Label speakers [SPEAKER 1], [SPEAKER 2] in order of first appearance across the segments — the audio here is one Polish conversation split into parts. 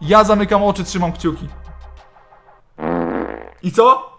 [SPEAKER 1] Ja zamykam oczy, trzymam kciuki. I co?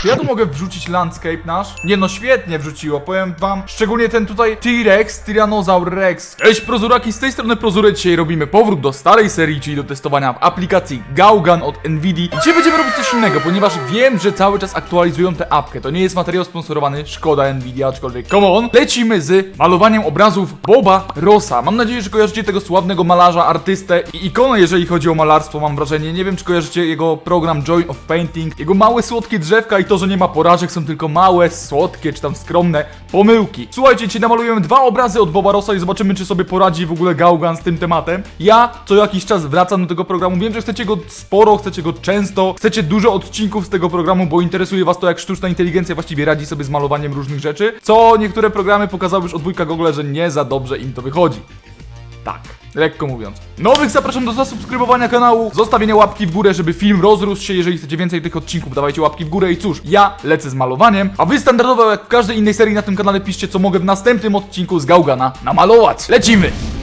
[SPEAKER 1] Czy ja tu mogę wrzucić landscape nasz? Nie no, świetnie wrzuciło, powiem wam. Szczególnie ten tutaj T-Rex, Tyrannosaur Rex. Cześć prozuraki, z tej strony Prozury. Dzisiaj robimy powrót do starej serii, czyli do testowania aplikacji Gaugan od Nvidia. I dzisiaj będziemy robić coś innego, ponieważ wiem, że cały czas aktualizują tę apkę. To nie jest materiał sponsorowany, szkoda Nvidia, aczkolwiek come on. Lecimy z malowaniem obrazów Boba Rossa. Mam nadzieję, że kojarzycie tego sławnego malarza, artystę i ikonę, jeżeli chodzi o malarstwo, mam wrażenie. Nie wiem, czy kojarzycie jego program Joy of Painting, jego małe, słodkie drzewka i to, że nie ma porażek, są tylko małe, słodkie, czy tam skromne pomyłki. Słuchajcie, dzisiaj namalujemy dwa obrazy od Boba Rossa i zobaczymy, czy sobie poradzi w ogóle Gaugan z tym tematem. Ja co jakiś czas wracam do tego programu. Wiem, że chcecie go sporo, chcecie go często, chcecie dużo odcinków z tego programu, bo interesuje was to, jak sztuczna inteligencja właściwie radzi sobie z malowaniem różnych rzeczy, co niektóre programy pokazały już od wujka Google, że nie za dobrze im to wychodzi. Tak, lekko mówiąc. Nowych zapraszam do zasubskrybowania kanału, zostawienia łapki w górę, żeby film rozrósł się. Jeżeli chcecie więcej tych odcinków, dawajcie łapki w górę i cóż, ja lecę z malowaniem, a wy standardowo jak w każdej innej serii na tym kanale piszcie, co mogę w następnym odcinku z Gaugana namalować. Lecimy!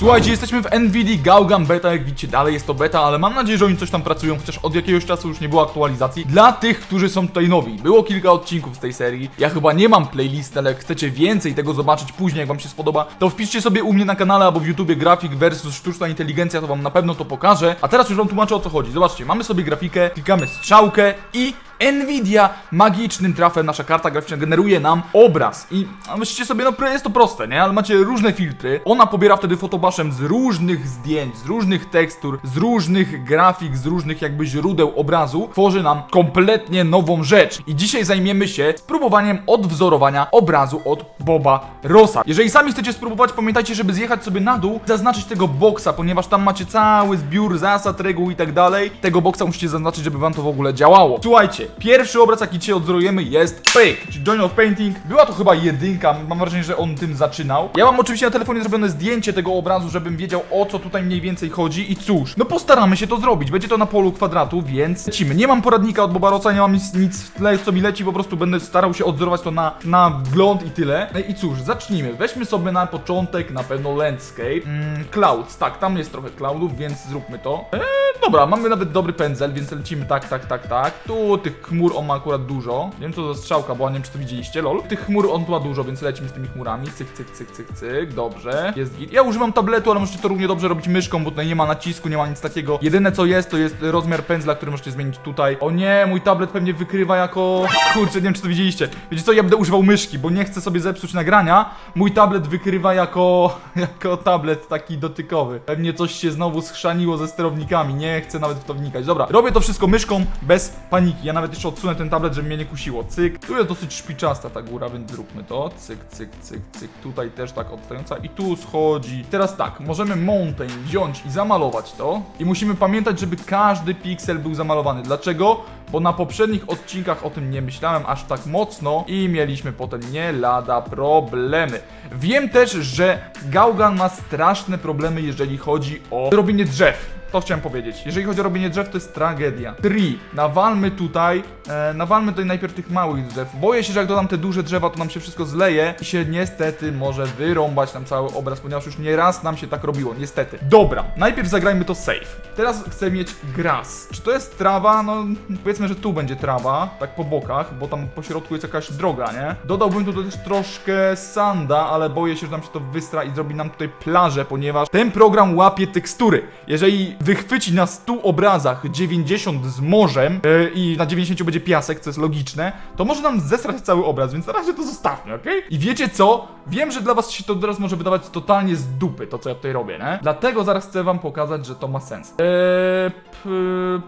[SPEAKER 1] Słuchajcie, jesteśmy w Nvidia Gaugan Beta, jak widzicie dalej jest to beta, ale mam nadzieję, że oni coś tam pracują, chociaż od jakiegoś czasu już nie było aktualizacji. Dla tych, którzy są tutaj nowi, było kilka odcinków z tej serii, ja chyba nie mam playlisty, ale jak chcecie więcej tego zobaczyć później, jak wam się spodoba, to wpiszcie sobie u mnie na kanale albo w YouTubie grafik versus sztuczna inteligencja, to wam na pewno to pokażę. A teraz już wam tłumaczę o co chodzi. Zobaczcie, mamy sobie grafikę, klikamy strzałkę i Nvidia magicznym trafem nasza karta graficzna generuje nam obraz. I myślicie sobie, no jest to proste, nie? Ale macie różne filtry. Ona pobiera wtedy fotobaszem z różnych zdjęć, z różnych tekstur, z różnych grafik, z różnych jakby źródeł obrazu. Tworzy nam kompletnie nową rzecz. I dzisiaj zajmiemy się spróbowaniem odwzorowania obrazu od Boba Rossa. Jeżeli sami chcecie spróbować, pamiętajcie, żeby zjechać sobie na dół, zaznaczyć tego boksa, ponieważ tam macie cały zbiór zasad, reguł i tak dalej. Tego boksa musicie zaznaczyć, żeby wam to w ogóle działało. Słuchajcie, pierwszy obraz, jaki dzisiaj odzorujemy jest Fake, czyli Join of Painting. Była to chyba jedynka, mam wrażenie, że on tym zaczynał. Ja mam oczywiście na telefonie zrobione zdjęcie tego obrazu, żebym wiedział o co tutaj mniej więcej chodzi i cóż, no postaramy się to zrobić. Będzie to na polu kwadratu, więc lecimy. Nie mam poradnika od Boba Rossa, nie mam nic, nic w tle, co mi leci, po prostu będę starał się odzorować to na, na wgląd i tyle. No i cóż, zacznijmy. Weźmy sobie na początek na pewno landscape. Mm, clouds, tak, tam jest trochę cloudów, więc zróbmy to. Eee, dobra, mamy nawet dobry pędzel, więc lecimy tak, tak, tak, tak. Tu tych chmur on ma akurat dużo. Nie wiem co za strzałka, bo nie wiem czy to widzieliście, lol. Tych chmur on ma dużo, więc lecimy z tymi chmurami. Cyk, cyk, cyk, cyk, cyk. Dobrze. Jest git. Ja używam tabletu, ale możecie to równie dobrze robić myszką, bo tutaj nie ma nacisku, nie ma nic takiego. Jedyne co jest, to jest rozmiar pędzla, który możecie zmienić tutaj. O nie, mój tablet pewnie wykrywa jako... Kurczę, nie wiem czy to widzieliście. Wiecie co, ja będę używał myszki, bo nie chcę sobie zepsuć nagrania. Mój tablet wykrywa jako... jako tablet taki dotykowy. Pewnie coś się znowu schrzaniło ze sterownikami. Nie chcę nawet w to wnikać. Dobra, robię to wszystko myszką bez paniki. Ja nawet jeszcze odsunę ten tablet, żeby mnie nie kusiło. Cyk. Tu jest dosyć szpiczasta ta góra, więc zróbmy to. Cyk, cyk, cyk, cyk. Tutaj też tak odstająca. I tu schodzi. Teraz tak, możemy mountain wziąć i zamalować to. I musimy pamiętać, żeby każdy piksel był zamalowany. Dlaczego? Bo na poprzednich odcinkach o tym nie myślałem aż tak mocno i mieliśmy potem nie lada problemy. Wiem też, że Gaugan ma straszne problemy, jeżeli chodzi o robienie drzew. To chciałem powiedzieć. Jeżeli chodzi o robienie drzew, to jest tragedia. 3. Nawalmy tutaj, e, nawalmy tutaj najpierw tych małych drzew. Boję się, że jak dodam te duże drzewa, to nam się wszystko zleje i się niestety może wyrąbać nam cały obraz, ponieważ już nie raz nam się tak robiło, niestety. Dobra, najpierw zagrajmy to safe. Teraz chcę mieć grass. Czy to jest trawa? No, powiedzmy, że tu będzie trawa, tak po bokach, bo tam po środku jest jakaś droga, nie? Dodałbym tu też troszkę sanda, ale boję się, że nam się to wystra i zrobi nam tutaj plażę, ponieważ ten program łapie tekstury. Jeżeli wychwyci na 100 obrazach 90 z morzem yy, i na 90 będzie piasek, co jest logiczne, to może nam zesrać cały obraz, więc na razie to zostawmy, okej? I wiecie co? Wiem, że dla was się to teraz może wydawać totalnie z dupy, to co ja tutaj robię, nie? Dlatego zaraz chcę wam pokazać, że to ma sens. Eee, p,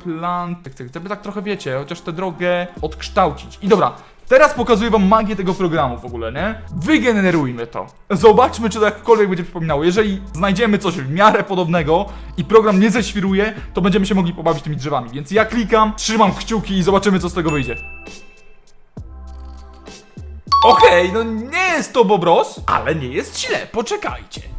[SPEAKER 1] plan... Chcę, chcę, tak trochę wiecie, chociaż tę drogę odkształcić. I dobra, Teraz pokazuję wam magię tego programu w ogóle, nie? Wygenerujmy to. Zobaczmy, czy to jakkolwiek będzie przypominało. Jeżeli znajdziemy coś w miarę podobnego i program nie zeświruje, to będziemy się mogli pobawić tymi drzewami. Więc ja klikam, trzymam kciuki i zobaczymy, co z tego wyjdzie. Okej, no nie jest to Bobros, ale nie jest źle, poczekajcie.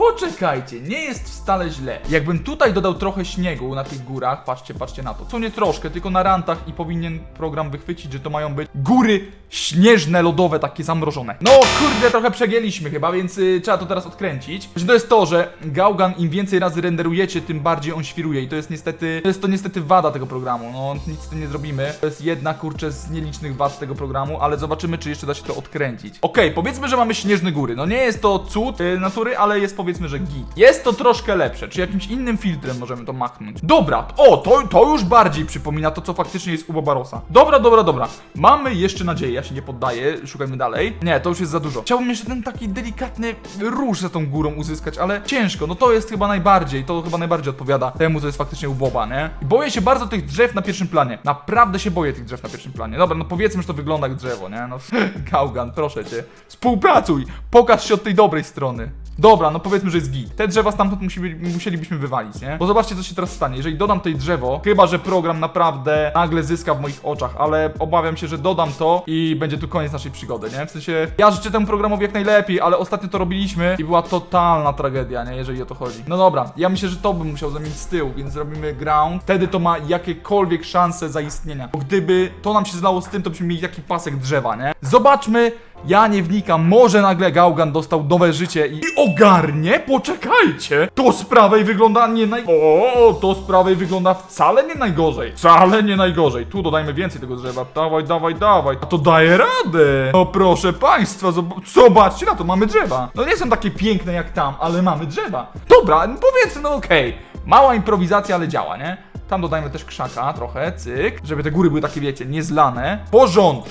[SPEAKER 1] Poczekajcie, nie jest wcale źle. Jakbym tutaj dodał trochę śniegu na tych górach, patrzcie, patrzcie na to. Co nie troszkę, tylko na rantach i powinien program wychwycić, że to mają być góry śnieżne, lodowe, takie zamrożone. No kurde, trochę przegięliśmy chyba, więc y, trzeba to teraz odkręcić. Że to jest to, że Gaugan im więcej razy renderujecie, tym bardziej on świruje i to jest niestety, to jest to niestety wada tego programu. No nic z tym nie zrobimy. To jest jedna kurczę z nielicznych wad tego programu, ale zobaczymy, czy jeszcze da się to odkręcić. Okej, powiedzmy, że mamy śnieżne góry. No nie jest to cud y, natury, ale jest powiedzmy, że git. Jest to troszkę lepsze, czy jakimś innym filtrem możemy to machnąć. Dobra, o, to, to już bardziej przypomina to, co faktycznie jest u Bobarosa. Dobra, dobra, dobra. Mamy jeszcze nadzieję, ja się nie poddaję, szukajmy dalej. Nie, to już jest za dużo. Chciałbym jeszcze ten taki delikatny róż za tą górą uzyskać, ale ciężko. No to jest chyba najbardziej, to chyba najbardziej odpowiada temu, co jest faktycznie u Boba, nie? Boję się bardzo tych drzew na pierwszym planie. Naprawdę się boję tych drzew na pierwszym planie. Dobra, no powiedzmy, że to wygląda jak drzewo, nie? No, Gaugan, proszę cię. Współpracuj! Pokaż się od tej dobrej strony. Dobra, no powiedzmy, że jest git. Te drzewa stamtąd musi, musielibyśmy wywalić, nie? Bo zobaczcie, co się teraz stanie. Jeżeli dodam tutaj drzewo, chyba, że program naprawdę nagle zyska w moich oczach, ale obawiam się, że dodam to i będzie tu koniec naszej przygody, nie? W sensie, ja życzę temu programowi jak najlepiej, ale ostatnio to robiliśmy i była totalna tragedia, nie? Jeżeli o to chodzi. No dobra, ja myślę, że to bym musiał zamienić z tyłu, więc zrobimy ground. Wtedy to ma jakiekolwiek szanse zaistnienia. Bo gdyby to nam się zlało z tym, to byśmy mieli taki pasek drzewa, nie? Zobaczmy, ja nie wnikam, może nagle Gaugan dostał nowe życie i, i ogarnie? Poczekajcie! To z prawej wygląda nie naj... O, to z prawej wygląda wcale nie najgorzej. Wcale nie najgorzej. Tu dodajmy więcej tego drzewa. Dawaj, dawaj, dawaj. A to daje radę. No proszę państwa, zob- zobaczcie na to, mamy drzewa. No nie są takie piękne jak tam, ale mamy drzewa. Dobra, powiedzmy, no okej. Mała improwizacja, ale działa, nie? Tam dodajmy też krzaka trochę, cyk, żeby te góry były takie, wiecie, niezlane. Porządku.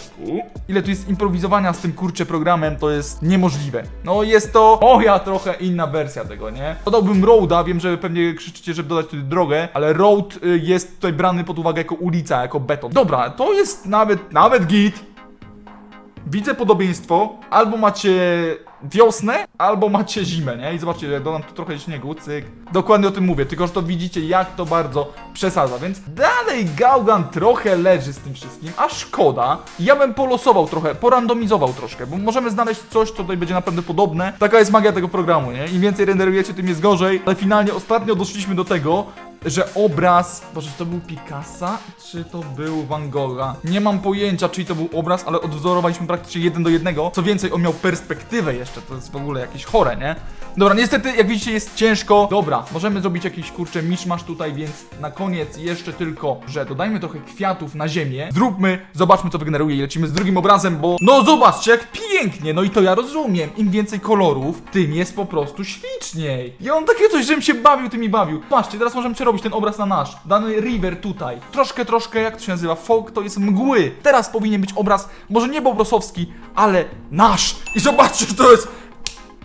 [SPEAKER 1] Ile tu jest improwizowania z tym kurczę programem, to jest niemożliwe. No jest to moja trochę inna wersja tego, nie? Dodałbym roada, wiem, że pewnie krzyczycie, żeby dodać tutaj drogę, ale road y, jest tutaj brany pod uwagę jako ulica, jako beton. Dobra, to jest nawet, nawet git. Widzę podobieństwo. Albo macie wiosnę, albo macie zimę, nie? I zobaczcie, jak dodam tu trochę śniegu, cyk. Dokładnie o tym mówię, tylko że to widzicie, jak to bardzo przesadza, więc dalej Gaugan trochę leży z tym wszystkim, a szkoda. Ja bym polosował trochę, porandomizował troszkę, bo możemy znaleźć coś, co tutaj będzie naprawdę podobne. Taka jest magia tego programu, nie? Im więcej renderujecie, tym jest gorzej, ale finalnie ostatnio doszliśmy do tego, że obraz. Boże, czy to był Picassa, czy to był Van Gogha? Nie mam pojęcia, czyj to był obraz, ale odwzorowaliśmy praktycznie jeden do jednego. Co więcej, on miał perspektywę jeszcze, to jest w ogóle jakieś chore, nie? Dobra, niestety, jak widzicie, jest ciężko. Dobra, możemy zrobić jakiś kurczę miszmasz tutaj, więc na koniec jeszcze tylko, że dodajmy trochę kwiatów na ziemię. Zróbmy, zobaczmy co wygeneruje i lecimy z drugim obrazem, bo no zobaczcie, jak pięknie, no i to ja rozumiem. Im więcej kolorów, tym jest po prostu śliczniej. Ja mam takie coś, żebym się bawił, tym i bawił. Patrzcie, teraz możemy przerobić ten obraz na nasz. Dany river tutaj. Troszkę, troszkę, jak to się nazywa? Folk to jest mgły. Teraz powinien być obraz, może nie bobrosowski, ale nasz. I zobaczcie, to jest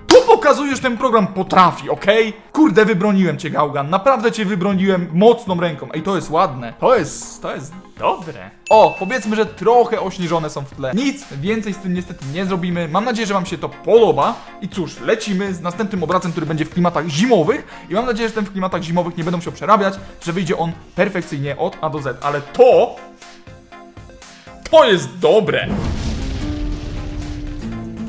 [SPEAKER 1] tu pokazujesz, ten program potrafi, okej? Kurde, wybroniłem cię, Gaugan. Naprawdę cię wybroniłem mocną ręką. Ej, to jest ładne. To jest, to jest dobre. O, powiedzmy, że trochę ośnieżone są w tle. Nic więcej z tym niestety nie zrobimy. Mam nadzieję, że wam się to podoba. I cóż, lecimy z następnym obrazem, który będzie w klimatach zimowych. I mam nadzieję, że ten w klimatach zimowych nie będą się przerabiać, że wyjdzie on perfekcyjnie od A do Z. Ale to... To jest dobre.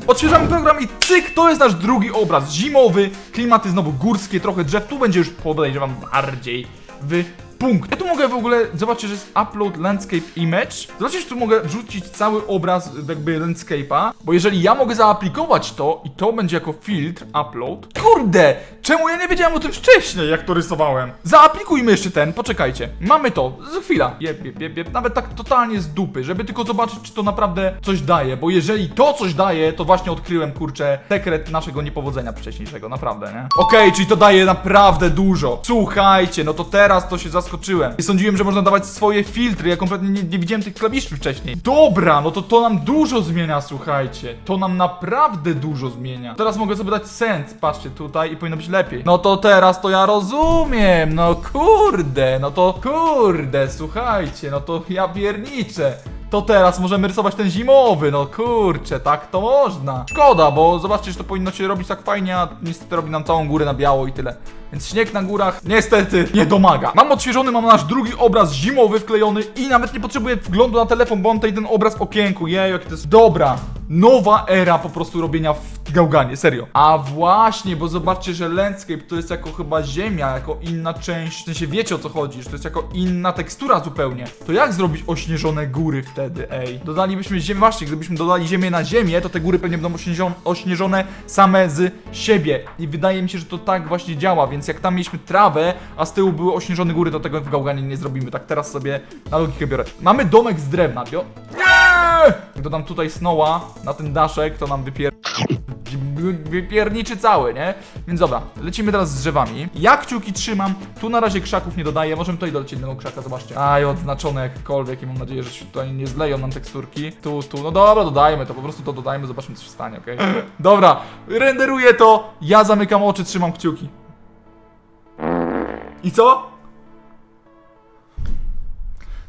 [SPEAKER 1] Odświeżamy program i cyk, to jest nasz drugi obraz. Zimowy, klimaty znowu górskie, trochę drzew. Tu będzie już podejrzewam bardziej w punkt. Ja tu mogę w ogóle, zobaczcie, że jest upload landscape image. Zobaczcie, że tu mogę wrzucić cały obraz jakby landscape'a, bo jeżeli ja mogę zaaplikować to i to będzie jako filtr upload. Kurde, czemu ja nie wiedziałem o tym wcześniej, jak to rysowałem? Zaaplikujmy jeszcze ten, poczekajcie. Mamy to, za chwila. Jeb, jeb, jeb, jeb. Nawet tak totalnie z dupy, żeby tylko zobaczyć, czy to naprawdę coś daje, bo jeżeli to coś daje, to właśnie odkryłem, kurczę, sekret naszego niepowodzenia wcześniejszego, naprawdę, nie? Okej, czyli to daje naprawdę dużo. Słuchajcie, no to teraz to się zaskoczyłem. I sądziłem, że można dawać swoje filtry, ja kompletnie nie, nie widziałem tych klawiszy wcześniej. Dobra, no to to nam dużo zmienia, słuchajcie. To nam naprawdę dużo zmienia. Teraz mogę sobie dać send, patrzcie, tutaj i powinno być lepiej. No to teraz to ja rozumiem, no kurde, no to kurde, słuchajcie, no to ja pierniczę. To teraz możemy rysować ten zimowy, no kurczę, tak to można. Szkoda, bo zobaczcie, że to powinno się robić tak fajnie, a niestety robi nam całą górę na biało i tyle. Więc śnieg na górach niestety nie domaga. Mam odświeżony, mam nasz drugi obraz zimowy wklejony i nawet nie potrzebuję wglądu na telefon, bo mam tutaj ten obraz okienku. Jej, jak to jest dobra. Nowa era po prostu robienia w gałganie, serio. A właśnie, bo zobaczcie, że landscape to jest jako chyba ziemia, jako inna część, w sensie wiecie o co chodzi, że to jest jako inna tekstura zupełnie. To jak zrobić ośnieżone góry wtedy, ej? Dodalibyśmy ziemię, właśnie, gdybyśmy dodali ziemię na ziemię, to te góry pewnie będą ośnieżone same z siebie. I wydaje mi się, że to tak właśnie działa, więc jak tam mieliśmy trawę, a z tyłu były ośnieżone góry, to tego w gałganie nie zrobimy. Tak teraz sobie na logikę biorę. Mamy domek z drewna, bio... Nie! Jak dodam tutaj snowa na ten daszek, to nam wypier... Wypierniczy cały, nie? Więc dobra, lecimy teraz z drzewami. Ja kciuki trzymam, tu na razie krzaków nie dodaję, możemy tutaj dodać jednego krzaka, zobaczcie. Aj, odznaczone jakkolwiek i mam nadzieję, że się tutaj nie zleją nam teksturki. Tu, tu, no dobra, dodajmy to, po prostu to dodajmy, zobaczmy co się stanie, okej? Dobra, renderuję to, ja zamykam oczy, trzymam kciuki. I co?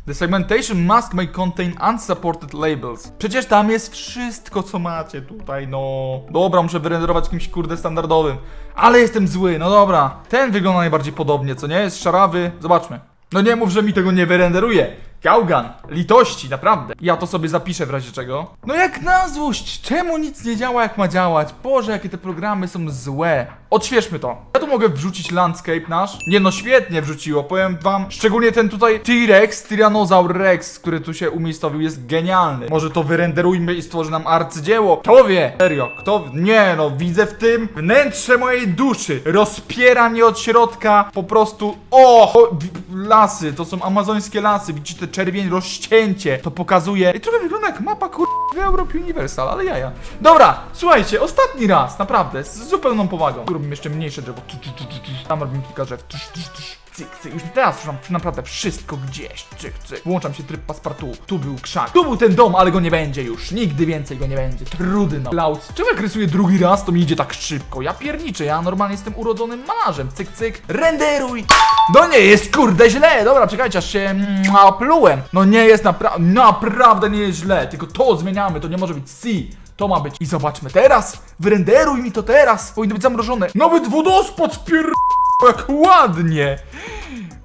[SPEAKER 1] The segmentation mask may contain unsupported labels. Przecież tam jest wszystko, co macie tutaj, no. Dobra, muszę wyrenderować kimś kurde standardowym. Ale jestem zły, no dobra. Ten wygląda najbardziej podobnie, co nie? Jest szarawy. Zobaczmy. No nie mów, że mi tego nie wyrenderuje. Gaugan, litości, naprawdę. Ja to sobie zapiszę w razie czego. No jak na złość, czemu nic nie działa jak ma działać? Boże, jakie te programy są złe. Odświeżmy to. Ja tu mogę wrzucić landscape nasz. Nie no, świetnie wrzuciło, powiem wam. Szczególnie ten tutaj T-Rex, Tyrannosaur Rex, który tu się umiejscowił, jest genialny. Może to wyrenderujmy i stworzy nam arcydzieło. Kto wie? Serio, kto... Nie no, widzę w tym wnętrze mojej duszy. Rozpiera mnie od środka po prostu... O! o lasy, to są amazońskie lasy. Widzicie czerwień, rozcięcie. To pokazuje... I trochę wygląda jak mapa kur... Europe Universal, ale jaja. Dobra, słuchajcie, ostatni raz, naprawdę, z zupełną powagą. Robimy jeszcze mniejsze drzewo. Tam robimy kilka drzew. Cyk, cyk. Już teraz mam naprawdę wszystko gdzieś. Cyk, cyk. Włączam się tryb paspartu. Tu był krzak. Tu był ten dom, ale go nie będzie już. Nigdy więcej go nie będzie. Trudno. Clouds. Czemu jak rysuję drugi raz, to mi idzie tak szybko? Ja pierniczę, ja normalnie jestem urodzonym malarzem. Cyk, cyk. Renderuj. No nie jest kurde źle. Dobra, czekajcie, aż się mm, oplułem. No nie jest napra naprawdę nie jest źle. Tylko to zmieniamy, to nie może być C. To ma być. I zobaczmy teraz. Wyrenderuj mi to teraz. Powinno być zamrożone. Nawet wodospad pier... Jak ładnie.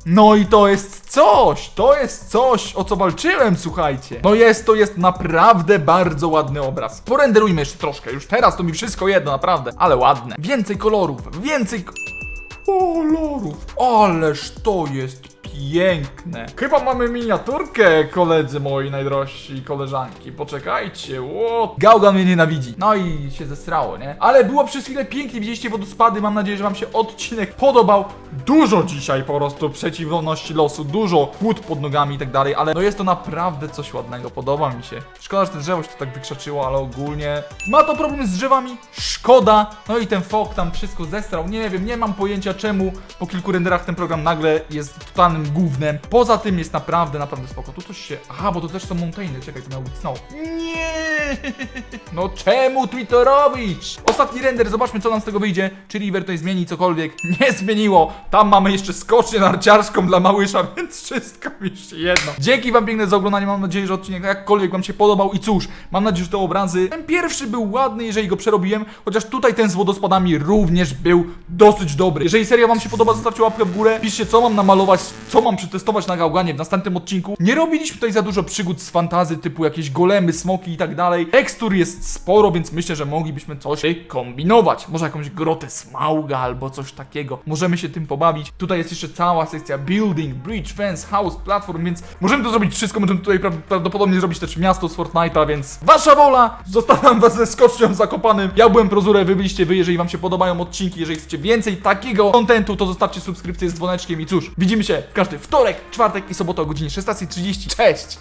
[SPEAKER 1] No i to jest coś, to jest coś, o co walczyłem, słuchajcie. No jest, to jest naprawdę bardzo ładny obraz. Porenderujmy jeszcze troszkę, już teraz to mi wszystko jedno, naprawdę, ale ładne. Więcej kolorów, więcej kolorów. Ależ to jest piękne. Chyba mamy miniaturkę, koledzy moi najdrożsi koleżanki. Poczekajcie, ło. Gaugan mnie nienawidzi. No i się zestrało, nie? Ale było przez chwilę pięknie, widzieliście wodospady. Mam nadzieję, że wam się odcinek podobał. Dużo dzisiaj po prostu przeciwności losu, dużo kłód pod nogami i tak dalej, ale no jest to naprawdę coś ładnego, podoba mi się. Szkoda, że to drzewo się tu tak wykrzaczyło, ale ogólnie ma to problem z drzewami, szkoda. No i ten fok tam wszystko zestrał, nie wiem, nie mam pojęcia czemu po kilku renderach ten program nagle jest totalnym gównem. Poza tym jest naprawdę, naprawdę spoko. Tu coś się... Aha, bo to też są mountainy, czekaj, to miał być snow. Nie! No czemu ty to robisz? Ostatni render, zobaczmy co nam z tego wyjdzie. Czy River to zmieni cokolwiek? Nie zmieniło. Tam mamy jeszcze skocznię narciarską dla małysza, więc wszystko jeszcze jedno. Dzięki wam piękne za oglądanie. Mam nadzieję, że odcinek jakkolwiek wam się podobał. I cóż, mam nadzieję, że te obrazy... Ten pierwszy był ładny, jeżeli go przerobiłem. Chociaż tutaj ten z wodospadami również był dosyć dobry. Jeżeli seria wam się podoba, zostawcie łapkę w górę. Piszcie co mam namalować, co mam przetestować na gałganie w następnym odcinku. Nie robiliśmy tutaj za dużo przygód z fantazy, typu jakieś golemy, smoki i tak dalej. Tekstur jest sporo, więc myślę, że moglibyśmy coś kombinować. Może jakąś grotę smauga albo coś takiego. Możemy się tym pobawić. Tutaj jest jeszcze cała sekcja building, bridge, fence, house, platform, więc możemy to zrobić wszystko. Możemy tutaj pra prawdopodobnie zrobić też miasto z Fortnite'a, więc wasza wola! Zostawiam was ze skocznią zakopanym. Ja byłem Prozurę, wy byliście wy. Jeżeli wam się podobają odcinki, jeżeli chcecie więcej takiego kontentu, to zostawcie subskrypcję z dzwoneczkiem i cóż, widzimy się w każdy wtorek, czwartek i sobotę o godzinie 16.30. Cześć!